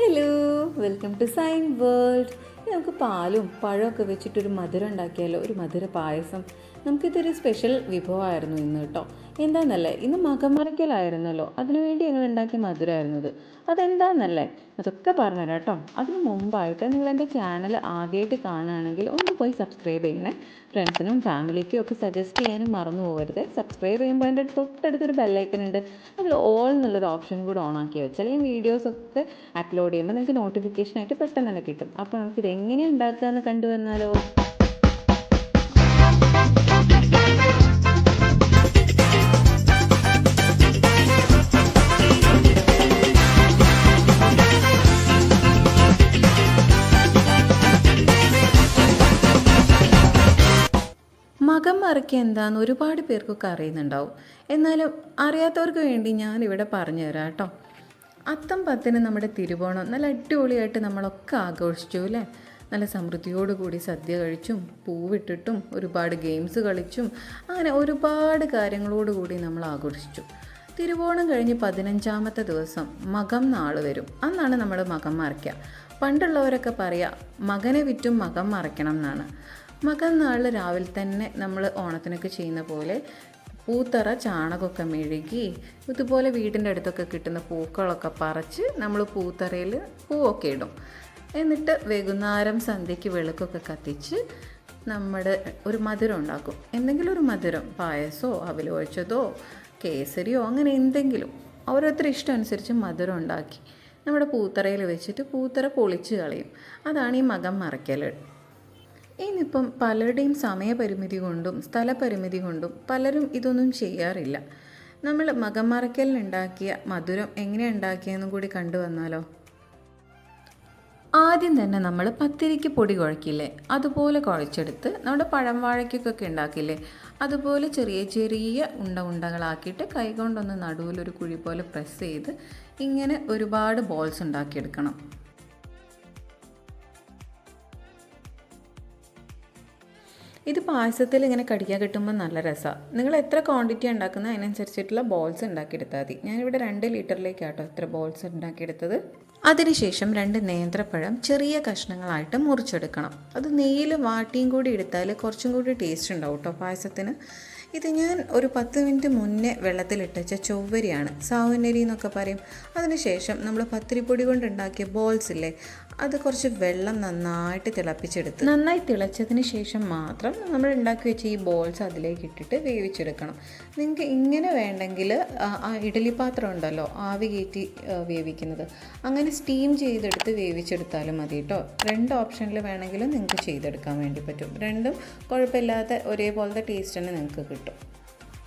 Hello welcome to Sign World നമുക്ക് പാലും പഴമൊക്കെ വെച്ചിട്ടൊരു മധുരം ഉണ്ടാക്കിയാലോ? ഒരു മധുര പായസം. നമുക്കിതൊരു സ്പെഷ്യൽ വിഭവമായിരുന്നു ഇന്ന് കേട്ടോ. എന്താണെന്നല്ലേ ഇന്ന് മകമറയ്ക്കലായിരുന്നല്ലോ. അതിനുവേണ്ടി ഞങ്ങൾ ഉണ്ടാക്കിയ മധുരമായിരുന്നത് അതെന്താണെന്നല്ലേ അതൊക്കെ പറഞ്ഞുതരാം കേട്ടോ. അതിന് മുമ്പായിട്ട് നിങ്ങൾ എന്റെ ചാനൽ ആദ്യമായിട്ട് കാണുകയാണെങ്കിൽ ഒന്ന് പോയി സബ്സ്ക്രൈബ് ചെയ്യണേ. ഫ്രണ്ട്സിനും ഫാമിലിക്കും ഒക്കെ സജസ്റ്റ് ചെയ്യാനും മറന്നു പോകരുത്. സബ്സ്ക്രൈബ് ചെയ്യുമ്പോൾ എന്റെ തൊട്ടടുത്തൊരു ബെല്ലൈക്കൺ ഉണ്ട്. അതിൽ ഓൾ എന്നുള്ളൊരു ഓപ്ഷൻ കൂടെ ഓൺ ആക്കി വെച്ചാൽ ഈ വീഡിയോസൊക്കെ അപ്ലോഡ് ചെയ്യുമ്പോൾ നിങ്ങൾക്ക് നോട്ടിഫിക്കേഷനായിട്ട് പെട്ടെന്ന് തന്നെ കിട്ടും. അപ്പോൾ നമുക്ക് ഇത് എങ്ങനെയാണ് ഉണ്ടാക്കുക എന്ന് കണ്ടുവന്നാലോ? മകം മറയ്ക്കുക എന്താന്ന് ഒരുപാട് പേർക്കൊക്കെ അറിയുന്നുണ്ടാവും. എന്നാലും അറിയാത്തവർക്ക് വേണ്ടി ഞാൻ ഇവിടെ പറഞ്ഞു തരാം കേട്ടോ. അത്തം പത്തിന് നമ്മുടെ തിരുവോണം നല്ല അടിപൊളിയായിട്ട് നമ്മളൊക്കെ ആഘോഷിച്ചു അല്ലേ? നല്ല സമൃദ്ധിയോടുകൂടി സദ്യ കഴിച്ചും പൂവിട്ടിട്ടും ഒരുപാട് ഗെയിംസ് കളിച്ചും അങ്ങനെ ഒരുപാട് കാര്യങ്ങളോടുകൂടി നമ്മൾ ആഘോഷിച്ചു. തിരുവോണം കഴിഞ്ഞ് പതിനഞ്ചാമത്തെ ദിവസം മകം നാൾ വരും. അന്നാണ് നമ്മൾ മകം മറയ്ക്കുക. പണ്ടുള്ളവരൊക്കെ പറയുക മകനെ വിറ്റും മകം മറയ്ക്കണം എന്നാണ്. മകം നാളിൽ രാവിലെ തന്നെ നമ്മൾ ഓണത്തിനൊക്കെ ചെയ്യുന്ന പോലെ പൂത്തറ ചാണകമൊക്കെ മെഴുകി ഇതുപോലെ വീടിന്റെ അടുത്തൊക്കെ കിട്ടുന്ന പൂക്കളൊക്കെ പറിച്ച് നമ്മൾ പൂത്തറയിൽ പൂവൊക്കെ ഇടും. എന്നിട്ട് വൈകുന്നേരം സന്ധ്യയ്ക്ക് വിളക്കൊക്കെ കത്തിച്ച് നമ്മുടെ ഒരു മധുരം ഉണ്ടാക്കും. എന്തെങ്കിലും ഒരു മധുരം പായസമോ അവൽ ഒഴിച്ചതോ കേസരിയോ അങ്ങനെ എന്തെങ്കിലും ഓരോരുത്തരുടെ ഇഷ്ടം അനുസരിച്ച് മധുരം ഉണ്ടാക്കി നമ്മുടെ പൂത്തറയിൽ വെച്ചിട്ട് പൂത്തറ പൊളിച്ച് കളയും. അതാണ് ഈ മകം മറയ്ക്കൽ ഇന്നിപ്പം പലരുടെയും സമയപരിമിതി കൊണ്ടും സ്ഥലപരിമിതി കൊണ്ടും പലരും ഇതൊന്നും ചെയ്യാറില്ല. നമ്മൾ മകം മറയ്ക്കലിനുണ്ടാക്കിയ മധുരം എങ്ങനെ ഉണ്ടാക്കിയെന്നും കൂടി കണ്ടുവന്നാലോ ആദ്യം തന്നെ നമ്മൾ പത്തിരിക്ക് പൊടി കുഴക്കില്ലേ? അതുപോലെ കുഴച്ചെടുത്ത് നമ്മുടെ പഴം വാഴയ്ക്കൊക്കെ ഉണ്ടാക്കില്ലേ? അതുപോലെ ചെറിയ ചെറിയ ഉണ്ട ഉണ്ടകളാക്കിയിട്ട് കൈകൊണ്ടൊന്ന് നടുവിലൊരു കുഴി പോലെ പ്രസ് ചെയ്ത് ഇങ്ങനെ ഒരുപാട് ബോൾസ് ഉണ്ടാക്കിയെടുക്കണം. ഇത് പായസത്തിൽ ഇങ്ങനെ കടിക്കാൻ കിട്ടുമ്പോൾ നല്ല രസമാണ് നിങ്ങൾ എത്ര ക്വാണ്ടിറ്റി ഉണ്ടാക്കുന്ന അതിനനുസരിച്ചിട്ടുള്ള ബോൾസ് ഉണ്ടാക്കിയെടുത്താൽ മതി. ഞാനിവിടെ രണ്ട് ലിറ്ററിലേക്കാട്ടോ ഇത്ര ബോൾസ് ഉണ്ടാക്കിയെടുത്തത്. അതിനുശേഷം രണ്ട് നേന്ത്രപ്പഴം ചെറിയ കഷ്ണങ്ങളായിട്ട് മുറിച്ചെടുക്കണം. അത് നെയ്യിൽ വാട്ടിയും കൂടി എടുത്താൽ കുറച്ചും കൂടി ടേസ്റ്റ് ഉണ്ടാവും കേട്ടോ പായസത്തിന്. ഇത് ഞാൻ ഒരു പത്ത് മിനിറ്റ് മുന്നേ വെള്ളത്തിലിട്ടച്ച ചൊവ്വരിയാണ്. സാവനരി എന്നൊക്കെ പറയും. അതിനുശേഷം നമ്മൾ പത്തിരിപ്പൊടി കൊണ്ടുണ്ടാക്കിയ ബോൾസ് ഇല്ലേ അത് കുറച്ച് വെള്ളം നന്നായിട്ട് തിളപ്പിച്ചെടുത്ത് നന്നായി തിളച്ചതിന് ശേഷം മാത്രം നമ്മൾ ഉണ്ടാക്കി വെച്ച ഈ ബോൾസ് അതിലേക്ക് ഇട്ടിട്ട് വേവിച്ചെടുക്കണം. നിങ്ങൾക്ക് ഇങ്ങനെ വേണ്ടെങ്കിൽ ആ ഇഡലി പാത്രം ഉണ്ടല്ലോ ആവി കയറ്റി വേവിക്കുന്നത്. അങ്ങനെ സ്റ്റീം ചെയ്തെടുത്ത് വേവിച്ചെടുത്താലും മതി കേട്ടോ രണ്ട് ഓപ്ഷനിൽ വേണമെങ്കിലും നിങ്ങൾക്ക് ചെയ്തെടുക്കാൻ വേണ്ടി പറ്റും. രണ്ടും കുഴപ്പമില്ലാത്ത ഒരേപോലത്തെ ടേസ്റ്റ് തന്നെ നിങ്ങൾക്ക് കിട്ടും.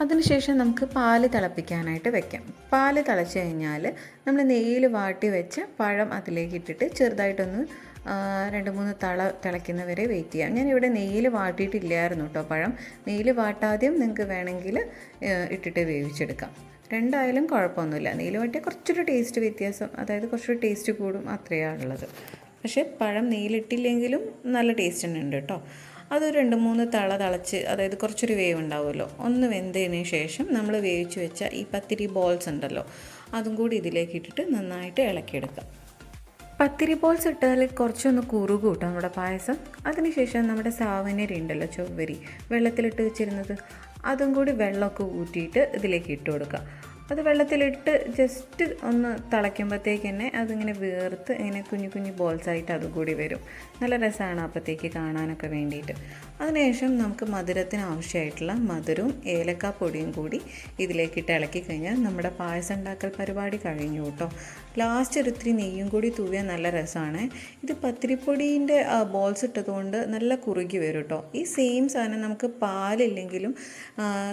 അതിനുശേഷം നമുക്ക് പാൽ തിളപ്പിക്കാനായിട്ട് വെക്കാം. പാൽ തിളച്ച് കഴിഞ്ഞാൽ നമ്മൾ നെയ്യിൽ വാട്ടി വെച്ച പഴം അതിലേക്ക് ഇട്ടിട്ട് ചെറുതായിട്ടൊന്ന് രണ്ട് മൂന്ന് തള തിളയ്ക്കുന്നവരെ വെയിറ്റ് ചെയ്യാം. ഞാൻ ഇവിടെ നെയ്യിൽ വാട്ടിയിട്ടില്ലായിരുന്നു കേട്ടോ പഴം. നെയ്യിൽ വാട്ടാദ്യം നിങ്ങൾക്ക് വേണമെങ്കിൽ ഇട്ടിട്ട് വേവിച്ചെടുക്കാം. രണ്ടായാലും കുഴപ്പമൊന്നുമില്ല. നെയ്യിൽ വാട്ടിയാൽ കുറച്ചൊരു ടേസ്റ്റ് വ്യത്യാസം. അതായത് കുറച്ചൊരു ടേസ്റ്റ് കൂടും. അത്രയാണ് ഉള്ളത്. പക്ഷേ പഴം നെയ്യിലിട്ടില്ലെങ്കിലും നല്ല ടേസ്റ്റ് ഉണ്ട് കേട്ടോ അത് രണ്ട് മൂന്ന് തള തളച്ച് അതായത് കുറച്ചൊരു വേവ് ഉണ്ടാവുമല്ലോ ഒന്ന് വെന്തതിന് ശേഷം നമ്മൾ വേവിച്ച് വെച്ച ഈ പത്തിരി ബോൾസ് ഉണ്ടല്ലോ അതും കൂടി ഇതിലേക്ക് ഇട്ടിട്ട് നന്നായിട്ട് ഇളക്കിയെടുക്കാം. പത്തിരി ബോൾസ് ഇട്ടാൽ കുറച്ചൊന്ന് കുറുകു കൂട്ടും നമ്മുടെ പായസം. അതിനുശേഷം നമ്മുടെ സാവനരി ഉണ്ടല്ലോ ചൊവ്വരി. വെള്ളത്തിലിട്ട് വെച്ചിരുന്നത് അതും കൂടി വെള്ളമൊക്കെ ഊറ്റിയിട്ട് ഇതിലേക്ക് ഇട്ട് കൊടുക്കുക അത് വെള്ളത്തിലിട്ട് ജസ്റ്റ് ഒന്ന് തിളയ്ക്കുമ്പോഴത്തേക്ക് തന്നെ അതിങ്ങനെ വേർത്ത് ഇങ്ങനെ കുഞ്ഞു കുഞ്ഞു ബോൾസായിട്ട് അതും കൂടി വരും. നല്ല രസമാണ് അപ്പോഴത്തേക്ക് കാണാനൊക്കെ വേണ്ടിയിട്ട്. അതിനുശേഷം നമുക്ക് മധുരത്തിന് ആവശ്യമായിട്ടുള്ള മധുരവും ഏലക്കാപ്പൊടിയും കൂടി ഇതിലേക്ക് ഇതിലേക്കിട്ട് ഇളക്കി കഴിഞ്ഞാൽ നമ്മുടെ പായസം ഉണ്ടാക്കൽ പരിപാടി കഴിഞ്ഞു കേട്ടോ. ലാസ്റ്റ് ഒരു ഇത്തിരി നെയ്യും കൂടി തൂവിയാൽ നല്ല രസമാണ്. ഇത് പത്തിരിപ്പൊടീന്റെ ബോൾസ് ഇട്ടതുകൊണ്ട് നല്ല കുറുകി വരും കേട്ടോ. ഈ സെയിം സാധനം നമുക്ക് പാലില്ലെങ്കിലും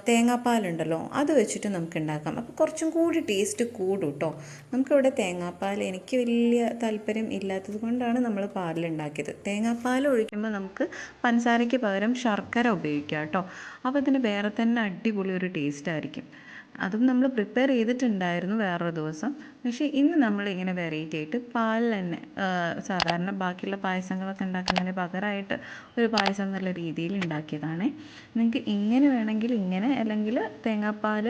തേങ്ങാപ്പാലുണ്ടല്ലോ അത് വെച്ചിട്ട് നമുക്ക് ഉണ്ടാക്കാം. അപ്പോൾ കുറച്ചും കൂടി ടേസ്റ്റ് കൂടും കേട്ടോ നമുക്കിവിടെ തേങ്ങാപ്പാൽ എനിക്ക് വലിയ താല്പര്യം ഇല്ലാത്തത് കൊണ്ടാണ് നമ്മൾ പാലുണ്ടാക്കിയത് തേങ്ങാപ്പാൽ ഒഴിക്കുമ്പോൾ നമുക്ക് പഞ്ചസാരയ്ക്ക് പകരം ശർക്കര ഉപയോഗിക്കാം കേട്ടോ അപ്പോൾ ഇതിന് വേറെ തന്നെ അടിപൊളി ഒരു ടേസ്റ്റ് ആയിരിക്കും. അതും നമ്മൾ പ്രിപ്പയർ ചെയ്തിട്ടുണ്ടായിരുന്നു വേറൊരു ദിവസം. പക്ഷേ ഇന്ന് നമ്മൾ ഇങ്ങനെ വെറൈറ്റി ആയിട്ട് പാലിൽ തന്നെ സാധാരണ ബാക്കിയുള്ള പായസങ്ങളൊക്കെ ഉണ്ടാക്കുന്നതിന് പകരമായിട്ട് ഒരു പായസം എന്നുള്ള രീതിയിൽ ഉണ്ടാക്കിയതാണ്. നിങ്ങൾക്ക് ഇങ്ങനെ വേണമെങ്കിൽ ഇങ്ങനെ അല്ലെങ്കിൽ തേങ്ങാപ്പാൽ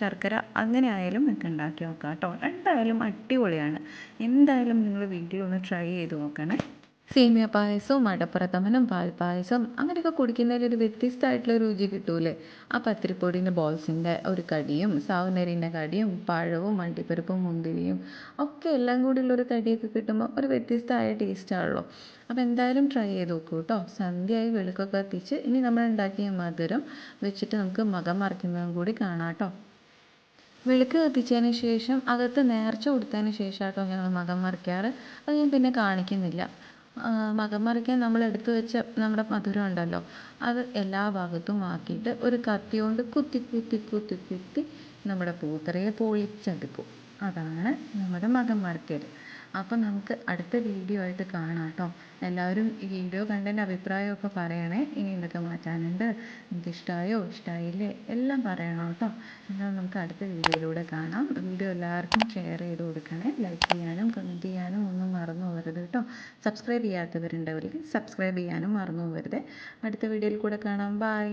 ശർക്കര അങ്ങനെ ആയാലും നിങ്ങൾക്ക് ഉണ്ടാക്കി നോക്കാം കേട്ടോ. എന്തായാലും അടിപൊളിയാണ്. എന്തായാലും നിങ്ങൾ വീട്ടിൽ ഒന്ന് ട്രൈ ചെയ്ത് നോക്കണേ. സേമിയ പായസവും അടപ്രഥമനും പാൽപ്പായസം അങ്ങനെയൊക്കെ കുടിക്കുന്നതിൽ ഒരു വ്യത്യസ്തമായിട്ടുള്ള രുചി കിട്ടൂലേ? ആ പത്തിരിപ്പൊടിന്റെ ബോൾസിന്റെ ഒരു കടിയും സാവുനരിന്റെ കടിയും പഴവും അണ്ടിപ്പരിപ്പും മുന്തിരിയും ഒക്കെ എല്ലാം കൂടിയുള്ള ഒരു കടിയൊക്കെ കിട്ടുമ്പോൾ ഒരു വ്യത്യസ്തമായ ടേസ്റ്റാണല്ലോ. അപ്പോൾ എന്തായാലും ട്രൈ ചെയ്ത് നോക്കൂ കേട്ടോ. സന്ധ്യയായി വെളുക്കൊക്കെ കത്തിച്ച് ഇനി നമ്മൾ ഉണ്ടാക്കിയ മധുരം വെച്ചിട്ട് നമുക്ക് മകം മറിക്കുന്നതും കൂടി കാണാം കേട്ടോ. വിളക്ക് കത്തിച്ചതിന് ശേഷം അകത്ത് നേർച്ച കൊടുത്തതിന് ശേഷം കേട്ടോ ഞങ്ങൾ മകം മറിക്കാറ് അത് ഞാൻ പിന്നെ കാണിക്കുന്നില്ല. മകം മറിക്കാൻ നമ്മൾ എടുത്തു വെച്ച നമ്മുടെ മധുരം ഉണ്ടല്ലോ അത് എല്ലാ ഭാഗത്തും ആക്കിയിട്ട് ഒരു കത്തി കൊണ്ട് കുത്തി കുത്തി കുത്തി കുത്തി നമ്മുടെ പൂത്തറയെ പൊളിച്ചെടുക്കും. അതാണ് നമ്മുടെ മകം മറിക്കൽ അപ്പോൾ നമുക്ക് അടുത്ത വീഡിയോ ആയിട്ട് കാണാം കേട്ടോ എല്ലാവരും ഈ വീഡിയോ കണ്ടതിന്റെ അഭിപ്രായമൊക്കെ പറയണേ. ഇനി എന്തൊക്കെ മാറ്റാനുണ്ട് നിങ്ങൾക്ക് ഇഷ്ടമായോ ഇഷ്ടമായില്ലേ എല്ലാം പറയണം കേട്ടോ എന്നാൽ നമുക്ക് അടുത്ത വീഡിയോയിലൂടെ കാണാം. വീഡിയോ എല്ലാവർക്കും ഷെയർ ചെയ്ത് കൊടുക്കണേ. ലൈക്ക് ചെയ്യാനും കമന്റ് ചെയ്യാനും ഒന്നും മറന്നു പോകരുത് കേട്ടോ സബ്സ്ക്രൈബ് ചെയ്യാത്തവരുണ്ടെങ്കിൽ സബ്സ്ക്രൈബ് ചെയ്യാനും മറന്നു പോകരുത്. അടുത്ത വീഡിയോയിൽ കൂടെ കാണാം. ബൈ